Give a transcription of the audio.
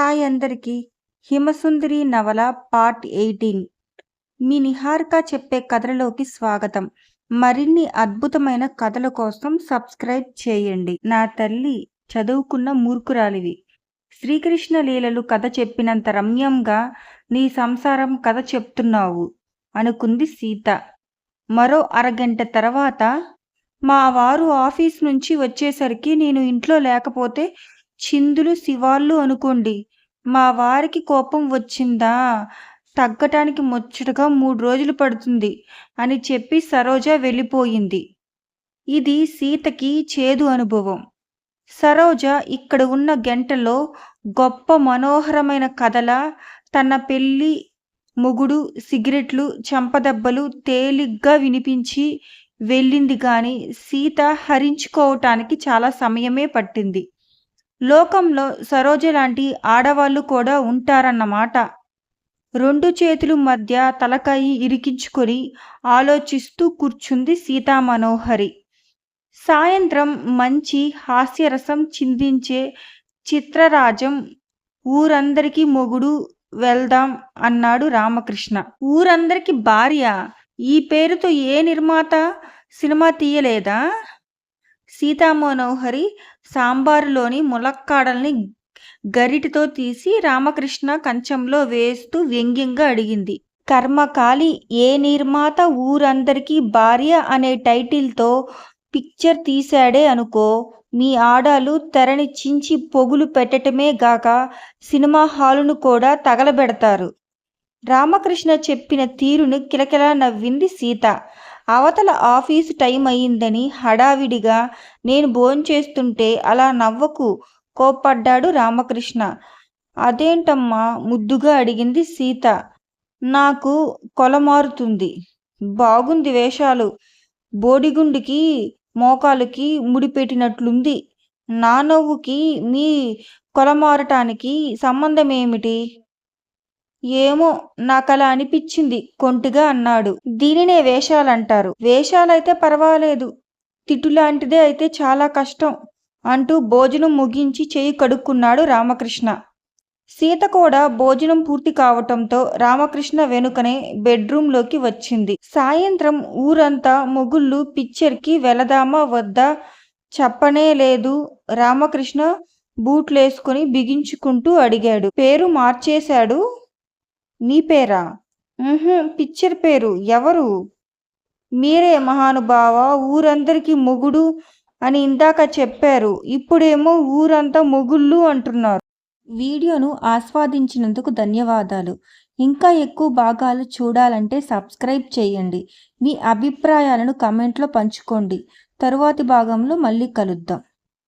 Hi అందరికీ హిమసుందరి నవల part eighteen మీ నిహారిక చెప్పే కథలలోకి స్వాగతం. మరిన్ని అద్భుతమైన కథల కోసం సబ్స్క్రైబ్ చేయండి. నా తల్లి చదువుకున్న మూర్ఖురాలివి. శ్రీకృష్ణ లీలలు కథ చెప్పినంత రమ్యంగా నీ సంసారం కథ చెప్తున్నావు అనుకుంది సీత. మరో అరగంట తర్వాత మా వారు ఆఫీస్ నుంచి వచ్చేసరికి నేను ఇంట్లో లేకపోతే చిందులు శివాళ్ళు అనుకోండి. మా వారికి కోపం వచ్చిందా? తగ్గటానికి ముచ్చటగా మూడు రోజులు పడుతుంది అని చెప్పి సరోజ వెళ్ళిపోయింది. ఇది సీతకి చేదు అనుభవం. సరోజ ఇక్కడ ఉన్న గంటలో గొప్ప మనోహరమైన కథల తన పెళ్ళి మొగుడు సిగరెట్లు చెంపదెబ్బలు తేలిగ్గా వినిపించి వెళ్ళింది కానీ సీత హరించుకోవటానికి చాలా సమయమే పట్టింది. లోకంలో సరోజ లాంటి ఆడవాళ్ళు కూడా ఉంటారన్నమాట. రెండు చేతులు మధ్య తలకాయి ఇరికించుకొని ఆలోచిస్తూ కూర్చుంది సీతామనోహరి. సాయంత్రం మంచి హాస్యరసం చిందించే చిత్రరాజం ఊరందరికీ మొగుడు వెళ్దాం అన్నాడు రామకృష్ణ. ఊరందరికీ భార్య? ఈ పేరుతో ఏ నిర్మాత సినిమా తీయలేదా? సీతామనోహరి సాంబారులోని ములక్కాడల్ని గరిటితో తీసి రామకృష్ణ కంచంలో వేస్తూ వ్యంగ్యంగా అడిగింది. కర్మకాలి ఏ నిర్మాత ఊరందరికీ భార్య అనే టైటిల్తో పిక్చర్ తీశాడే అనుకో మీ ఆడాలు తెరని చించి పొగులు పెట్టటమే గాక సినిమా హాలును కూడా తగలబెడతారు. రామకృష్ణ చెప్పిన తీరును కిలకిలా నవ్వింది సీత. అవతల ఆఫీసు టైం అయిందని హడావిడిగా నేను భోంచేస్తుంటే అలా నవ్వకు కోప్పడ్డాడు రామకృష్ణ. అదేంటమ్మా? ముద్దుగా అడిగింది సీత. నాకు కొలమారుతుంది. బాగుంది వేషాలు. బోడిగుండికి మోకాలుకి ముడిపెట్టినట్లుంది. నా నవ్వుకి మీ కొలమారటానికి సంబంధం ఏమిటి ఏమో నాకలా అనిపించింది కొంటిగా అన్నాడు. దీనినే వేషాలంటారు. వేషాలైతే పర్వాలేదు. తిట్టులాంటిదే అయితే చాలా కష్టం అంటూ భోజనం ముగించి చేయి కడుక్కున్నాడు రామకృష్ణ. సీత కూడా భోజనం పూర్తి కావటంతో రామకృష్ణ వెనుకనే బెడ్రూంలోకి వచ్చింది. సాయంత్రం ఊరంతా మొగుళ్ళు పిక్చర్కి వెళదామా వద్దా చెప్పనే లేదు. రామకృష్ణ బూట్లేసుకుని బిగించుకుంటూ అడిగాడు. పేరు మార్చేశాడు మీ పేరా? పిక్చర్ పేరు. ఎవరు? మీరే మహానుభావ ఊరందరికీ మొగుడు అని ఇందాక చెప్పారు. ఇప్పుడేమో ఊరంతా మొగుళ్ళు అంటున్నారు. వీడియోను ఆస్వాదించినందుకు ధన్యవాదాలు. ఇంకా ఎక్కువ భాగాలు చూడాలంటే సబ్స్క్రైబ్ చేయండి. మీ అభిప్రాయాలను కమెంట్లో పంచుకోండి. తరువాతి భాగంలో మళ్ళీ కలుద్దాం.